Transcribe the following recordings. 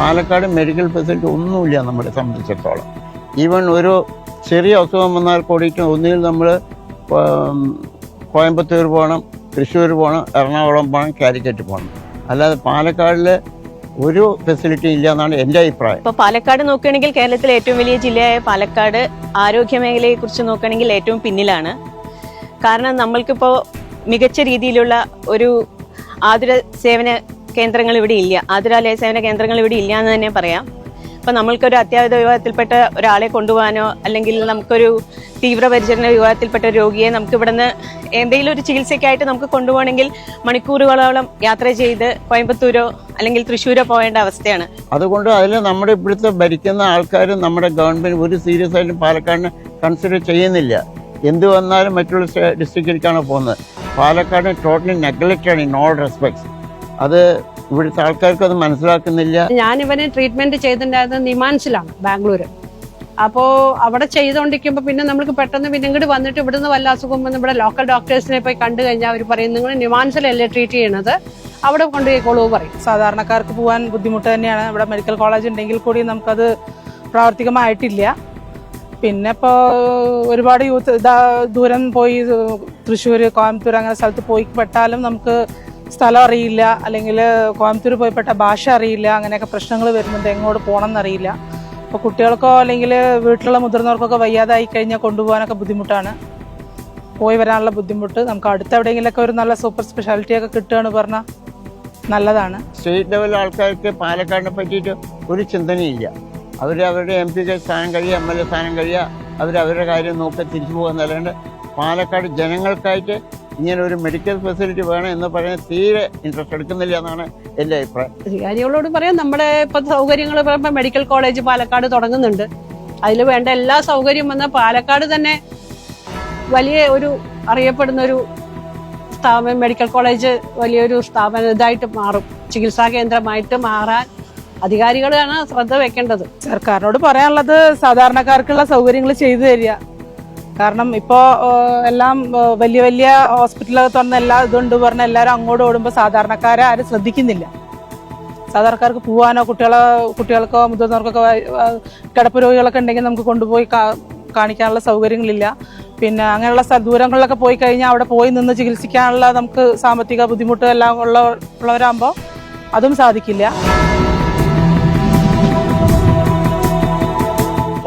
Palakkad medical facility ഒന്നുമില്ല നമ്മളെ സംബന്ധിച്ചിടത്തോളം. ഈവൻ ഒരു ചെറിയ അസുഖം വന്നാൽ കൂടിയിട്ട് ഒന്നുകിൽ നമ്മൾ കോയമ്പത്തൂർ പോകണം തൃശ്ശൂർ പോകണം എറണാകുളം പോകണം കാലിക്കറ്റ് പോകണം. അല്ലാതെ പാലക്കാടിൽ ഒരു ഫെസിലിറ്റി ഇല്ല എന്നാണ് എന്റെ അഭിപ്രായം. ഇപ്പൊ പാലക്കാട് നോക്കുകയാണെങ്കിൽ കേരളത്തിലെ ഏറ്റവും വലിയ ജില്ലയായ പാലക്കാട് ആരോഗ്യ മേഖലയെ കുറിച്ച് നോക്കുകയാണെങ്കിൽ ഏറ്റവും പിന്നിലാണ്. കാരണം നമ്മൾക്കിപ്പോൾ മികച്ച രീതിയിലുള്ള ഒരു ആതുര സേവന കേന്ദ്രങ്ങൾ ഇവിടെ ഇല്ല. ആതുരാലയ സേവന കേന്ദ്രങ്ങൾ ഇവിടെ ഇല്ല എന്ന് തന്നെ പറയാം. ഇപ്പൊ നമ്മൾക്കൊരു അത്യാഹിത വിഭാഗത്തിൽപ്പെട്ട ഒരാളെ കൊണ്ടുപോകാനോ അല്ലെങ്കിൽ നമുക്കൊരു തീവ്രപരിചരണ വിഭാഗത്തിൽപ്പെട്ട രോഗിയെ നമുക്ക് ഇവിടുന്ന് എന്തെങ്കിലും ഒരു ചികിത്സയ്ക്കായിട്ട് നമുക്ക് കൊണ്ടുപോകണമെങ്കിൽ മണിക്കൂറുകളോളം യാത്ര ചെയ്ത് കോയമ്പത്തൂരോ അല്ലെങ്കിൽ തൃശ്ശൂരോ പോകേണ്ട അവസ്ഥയാണ്. അതുകൊണ്ട് അതിൽ നമ്മുടെ ഇപ്പോഴത്തെ ഭരിക്കുന്ന ആൾക്കാരും നമ്മുടെ ഗവൺമെന്റ് ഒരു സീരിയസ് ആയിട്ടും പാലക്കാടിനെ കൺസിഡർ ചെയ്യുന്നില്ല. എന്ത് വന്നാലും മറ്റുള്ള ഡിസ്ട്രിക്റ്റിലേക്കാണ് പോകുന്നത്. പാലക്കാട് ടോട്ടലി നെഗ്ലക്റ്റാണ് ഇൻ ഓൾ റെസ്പെക്ട്സ് അത് ഇവിടുത്തെ ആൾക്കാർക്ക് അത് മനസ്സിലാക്കുന്നില്ല. ഞാൻ ഇവനെ ട്രീറ്റ്മെന്റ് ചെയ്തിട്ടുണ്ടായിരുന്നത് നിമാൻസിലാണ് ബാംഗ്ലൂര്. അപ്പോ അവിടെ ചെയ്തുകൊണ്ടിരിക്കുമ്പോൾ പിന്നെ നമ്മൾക്ക് പെട്ടെന്ന് പിന്നെ ഇങ്ങോട്ട് വന്നിട്ട് ഇവിടുന്ന് വല്ല അസുഖം വന്ന് ഇവിടെ ലോക്കൽ ഡോക്ടേഴ്സിനെ പോയി കണ്ടു കഴിഞ്ഞാൽ അവർ പറയും നിങ്ങൾ നിമാൻസിലല്ലേ ട്രീറ്റ് ചെയ്യണത്? അവിടെ കൊണ്ടുപോയിക്കോളൂ പറയും. സാധാരണക്കാർക്ക് പോകാൻ ബുദ്ധിമുട്ട് തന്നെയാണ്. ഇവിടെ മെഡിക്കൽ കോളേജ് ഉണ്ടെങ്കിൽ കൂടി നമുക്കത് പ്രാവർത്തികമായിട്ടില്ല. പിന്നെ ഇപ്പോൾ ഒരുപാട് യൂത്ത് ദൂരം പോയി തൃശ്ശൂർ കോയമ്പത്തൂർ അങ്ങനെ സ്ഥലത്ത് പോയി പെട്ടാലും നമുക്ക് സ്ഥലം അറിയില്ല അല്ലെങ്കിൽ കോയമ്പത്തൂർ പോയിപ്പെട്ട ഭാഷ അറിയില്ല അങ്ങനെയൊക്കെ പ്രശ്നങ്ങൾ വരുന്നുണ്ട് എങ്ങോട്ട് പോകണം എന്നറിയില്ല അപ്പോൾ കുട്ടികൾക്കോ അല്ലെങ്കിൽ വീട്ടിലുള്ള മുതിർന്നവർക്കൊക്കെ വയ്യാതായി കഴിഞ്ഞാൽ കൊണ്ടുപോകാനൊക്കെ ബുദ്ധിമുട്ടാണ്. പോയി വരാനുള്ള ബുദ്ധിമുട്ട്. നമുക്ക് അടുത്ത് എവിടെയെങ്കിലുമൊക്കെ ഒരു നല്ല സൂപ്പർ സ്പെഷ്യാലിറ്റി ഒക്കെ കിട്ടുകയാണ് പറഞ്ഞാൽ നല്ലതാണ്. സ്റ്റേറ്റ് ലെവൽ ആൾക്കാർക്ക് പാലക്കാടിനെ പറ്റിയിട്ട് ഒരു ചിന്തനയില്ല. അവർ അവരുടെ എം പിക്ക് സ്ഥാനം കഴിയുക എം എൽ എ സ്ഥാനം കഴിയുക അവർ അവരുടെ കാര്യം നോക്കി തിരിച്ചു പോകുന്നല്ലാണ്ട് പാലക്കാട് ജനങ്ങൾക്കായിട്ട് ഇങ്ങനെ ഒരു മെഡിക്കൽ ഫെസിലിറ്റി വേണം എന്ന് പറയാൻ തീരെ ഇൻട്രസ്റ്റ് എടുക്കുന്നില്ല എന്നാണ് എന്റെ അഭിപ്രായം. അധികാരികളോട് പറയാം നമ്മുടെ ഇപ്പൊ സൗകര്യങ്ങൾ പറയുമ്പോൾ മെഡിക്കൽ കോളേജ് പാലക്കാട് തുടങ്ങുന്നുണ്ട്. അതിൽ വേണ്ട എല്ലാ സൗകര്യം വന്ന പാലക്കാട് തന്നെ വലിയ ഒരു അറിയപ്പെടുന്ന ഒരു സ്ഥാപനം മെഡിക്കൽ കോളേജ് വലിയൊരു സ്ഥാപനം ഇതായിട്ട് മാറും. ചികിത്സാ കേന്ദ്രമായിട്ട് മാറാൻ അധികാരികളാണ് ശ്രദ്ധ വെക്കേണ്ടത്. സർക്കാരിനോട് പറയാനുള്ളത് സാധാരണക്കാർക്കുള്ള സൗകര്യങ്ങൾ ചെയ്തു തരിക. കാരണം ഇപ്പോൾ എല്ലാം വലിയ വലിയ ഹോസ്പിറ്റലൊക്കെ തുറന്ന് എല്ലാ ഇതുണ്ട് പറഞ്ഞ എല്ലാവരും അങ്ങോട്ട് ഓടുമ്പോൾ സാധാരണക്കാരെ ആരും ശ്രദ്ധിക്കുന്നില്ല. സാധാരണക്കാർക്ക് പോകാനോ കുട്ടികളെ കുട്ടികൾക്കോ മുതിർന്നവർക്കൊക്കെ കിടപ്പ് രോഗികളൊക്കെ ഉണ്ടെങ്കിൽ നമുക്ക് കൊണ്ടുപോയി കാണിക്കാനുള്ള സൗകര്യങ്ങളില്ല. പിന്നെ അങ്ങനെയുള്ള ദൂരങ്ങളിലൊക്കെ പോയി കഴിഞ്ഞാൽ അവിടെ പോയി നിന്ന് ചികിത്സിക്കാനുള്ള നമുക്ക് സാമ്പത്തിക ബുദ്ധിമുട്ട് എല്ലാം ഉള്ള ഉള്ളവരാകുമ്പോൾ അതും സാധിക്കില്ല.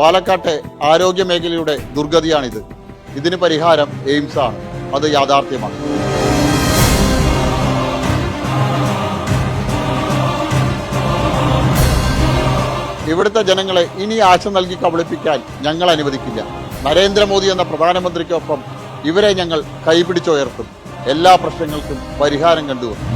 പാലക്കാട്ടെ ആരോഗ്യ മേഖലയുടെ ദുർഗതിയാണിത്. ഇതിന് പരിഹാരം എയിംസ് ആണ് അത് യാഥാർത്ഥ്യമാണ്. ഇവിടുത്തെ ജനങ്ങളെ ഇനി ആശ നൽകി കബളിപ്പിക്കാൻ ഞങ്ങൾ അനുവദിക്കില്ല. നരേന്ദ്രമോദി എന്ന പ്രധാനമന്ത്രിക്കൊപ്പം ഇവരെ ഞങ്ങൾ കൈപിടിച്ചുയർത്തും. എല്ലാ പ്രശ്നങ്ങൾക്കും പരിഹാരം കണ്ടുവരും.